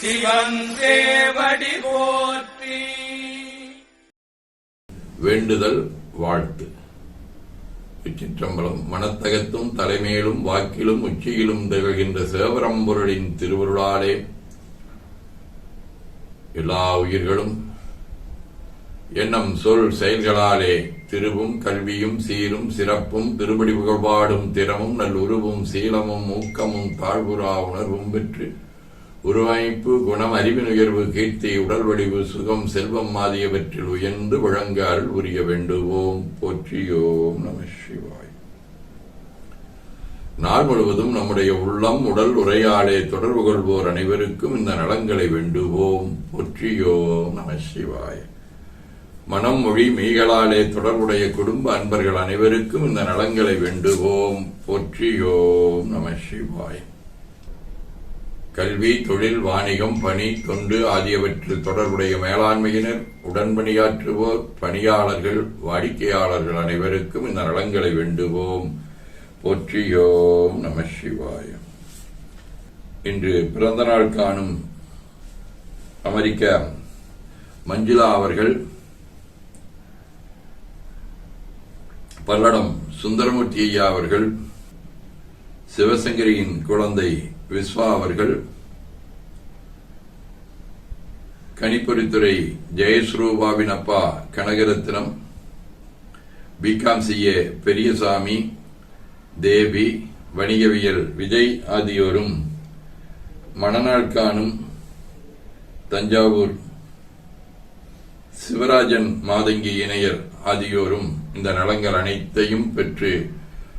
சிவன் தேவடி போற்றி. வேண்டுதல் வாழ்த்து. சிற்றம்பலம் மனத்தகத்தும் தலைமையிலும் வாக்கிலும் உச்சியிலும் திகழ்கின்ற சேவரம்பொருளின் திருவருளாலே எல்லா உயிர்களும் எண்ணம் சொல் செயல்களாலே திருவும் கல்வியும் சீரும் சிறப்பும் திருபடி புகழ்பாடும் திறமும் நல்லுருவும் சீலமும் ஊக்கமும் தாழ்வுறா உணர்வும் பெற்று உருவாய்ப்பு குணம் அறிவின் உயர்வு கீர்த்தி உடல் வடிவு சுகம் செல்வம் ஆகியவற்றில் உயர்ந்து விளங்க அருள் புரிய வேண்டுவோம். போற்றியோம் நம சிவாய். நாள் முழுவதும் நம்முடைய உள்ளம் உடல் உரையாடே தொடர்பு கொள்வோர் அனைவருக்கும் இந்த நலங்களை வேண்டுவோம். போற்றியோம் நம சிவாய். மனம் மொழி மெய்களாலே தொடர்புடைய குடும்ப அன்பர்கள் அனைவருக்கும் இந்த நலங்களை வேண்டுவோம். போற்றியோம் நம சிவாய். கல்வி தொழில் வாணிகம் பணி தொண்டு ஆகியவற்றில் தொடர்புடைய மேலாண்மையினர் உடன்பணியாற்றுவோர் பணியாளர்கள் வாடிக்கையாளர்கள் அனைவருக்கும் இந்த நலங்களை வேண்டுவோம். போற்றியோம் நம சிவாய. இன்று பிறந்த நாள் காணும் அமெரிக்க மஞ்சுளா அவர்கள் பல்லடம் சுந்தரமூர்த்தி ஐயா அவர்கள் சிவசங்கரியின் குழந்தை விஸ்வா அவர்கள் கணிப்பொறித்துறை ஜெயஸ்ரூபாவின் அப்பா கனகரத்னம் பிகாம் செய்ய பெரியசாமி தேவி வணிகவியல் விஜய் ஆகியோரும் மணநாள் காணும் தஞ்சாவூர் சிவராஜன் மாதங்கி இணையர் ஆகியோரும் இந்த நலங்கள் அனைத்தையும் பெற்று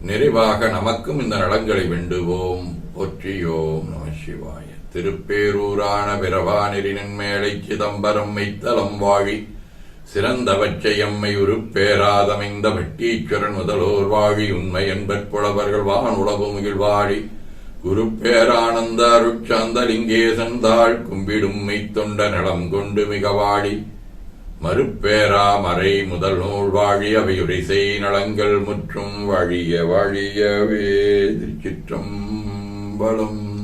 நிறைவாக நமக்கும் இந்த நலங்களை வேண்டுவோம். ஒற்றியோம் நம சிவாய. திருப்பேரூரான பிரவானிரின் மேலை சிதம்பரம் மைத்தலம் வாழி சிறந்தவற்றை எம்மை உருப்பேராதமைந்த வெட்டீஸ்வரன் முதலோர் வாழி உண்மை என்பற்புலவர்கள் வான் உளவு முகில் வாழி. குருப்பேரானந்த அருட்சாந்த லிங்கேசன் தாழ் கும்பிடும் மெய்த்தொண்ட நலம் கொண்டு மிக வாழி மறுப்பேரா மறை முதல் நூல் வாழி அவையுரை செய் நலங்கள் முற்றும் வாழிய வாழியவே திருச்சிற்றம்பலம்.